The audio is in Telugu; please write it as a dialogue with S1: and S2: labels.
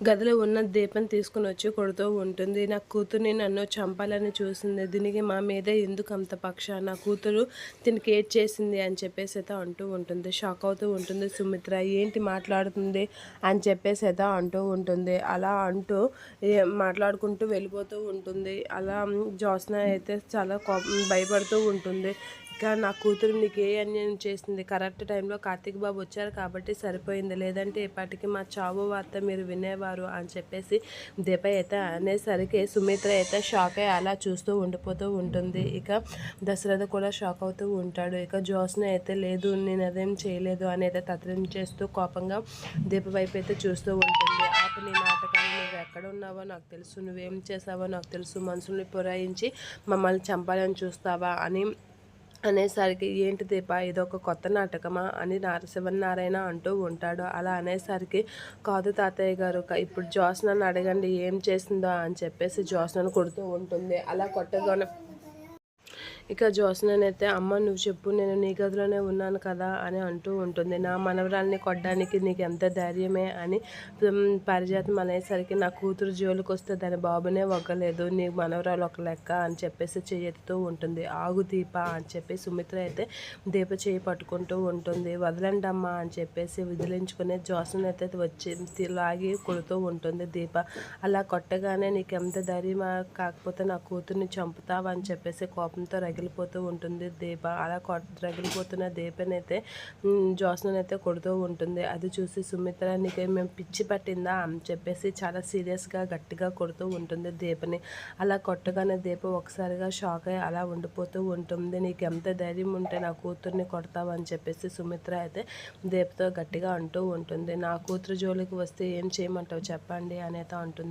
S1: గదిలో ఉన్న దీపం తీసుకుని వచ్చి కొడుతూ ఉంటుంది. నా కూతుర్ని నన్ను చంపాలని చూసింది. దీనికి మా మీద ఎందుకు అంత పక్ష? నా కూతురు దీనికి ఏడ్ చేసింది అని చెప్పేసి అయితే అంటూ ఉంటుంది. షాక్ అవుతూ ఉంటుంది. సుమిత్ర ఏంటి మాట్లాడుతుంది? అని చెప్పేసి అయితే అంటూ ఉంటుంది. అలా అంటూ మాట్లాడుకుంటూ వెళ్ళిపోతూ ఉంటుంది. అలా జ్యోత్స్న అయితే చాలా కోపం భయపడుతూ ఉంటుంది. ఇక నా కూతురు నీకు ఏ అన్యాయం చేసింది? కరెక్ట్ టైంలో కార్తీక్ బాబు వచ్చారు కాబట్టి సరిపోయింది. లేదంటే ఇప్పటికి మా చావు వార్త మీరు వినేవారు అని చెప్పేసి దీప అయితే అనేసరికి సుమిత్ర అయితే షాక్ అయ్యి అలా చూస్తూ ఉండిపోతూ ఉంటుంది. ఇక దశరథ కూడా షాక్ అవుతూ ఉంటాడు. ఇక జోస్న అయితే లేదు నేను అదేం చేయలేదు అని అయితే తత్రం చేస్తూ కోపంగా దీప వైపు అయితే చూస్తూ ఉంటుంది. ఆపు నీ నాటకాలు నువ్వు ఎక్కడ ఉన్నావో నాకు తెలుసు. నువ్వేం చేసావో నాకు తెలుసు. మనుషుల్ని పురాయించి మమ్మల్ని చంపాలని చూస్తావా అని అనేసరికి ఏంటి దీప ఇదొక కొత్త నాటకమా? అని నార శివనారాయణ అంటూ ఉంటాడు. అలా అనేసరికి కాదు తాతయ్య గారు ఇప్పుడు జ్యోత్స్నను అడగండి ఏం చేసిందో? అని చెప్పేసి జ్యోత్స్నను కొడుతూ ఉంటుంది. అలా కొట్టగానే ఇక జోసనైతే అమ్మ నువ్వు చెప్పు నేను నీ గదిలోనే ఉన్నాను కదా అని అంటూ ఉంటుంది. నా మనవరాల్ని కొట్టడానికి నీకు ఎంత ధైర్యమే అని పరిజాతం పారిజాతం అనేసరికి నా కూతురు జోలికి వస్తే దాని బాబునే ఒగ్గలేదు నీ మనవరాలు ఒక లెక్క అని చెప్పేసి చేయెత్తుతూ ఉంటుంది. ఆగు దీప అని చెప్పి సుమిత్ర అయితే దీప చేయి పట్టుకుంటూ ఉంటుంది. వదలండి అమ్మా అని చెప్పేసి విదిలించుకునే జ్యోత్స్న అయితే వచ్చి లాగి కొడుతూ ఉంటుంది దీప. అలా కొట్టగానే నీకు ఎంత ధైర్యమా? కాకపోతే నా కూతుర్ని చంపుతావా? అని చెప్పేసి కోపంతో రగిలిపోతూ ఉంటుంది. దీప అలా రగిలిపోతున్న దీపనైతే జ్యోత్స్ననైతే కొడుతూ ఉంటుంది. అది చూసి సుమిత్ర నీకు మేము పిచ్చి పట్టిందా? అని చెప్పేసి చాలా సీరియస్గా గట్టిగా కొడుతూ ఉంటుంది దీపని. అలా కొట్టగానే దీప ఒకసారిగా షాక్ అయ్యి అలా ఉండిపోతూ ఉంటుంది. నీకు ఎంత ధైర్యం ఉంటే నా కూతుర్ని కొడతావు? అని చెప్పేసి సుమిత్ర అయితే దీపతో గట్టిగా అంటూ ఉంటుంది. నా కూతురు జోలికి వస్తే ఏం చేయమంటావు? చెప్పండి అనేది ఉంటుంది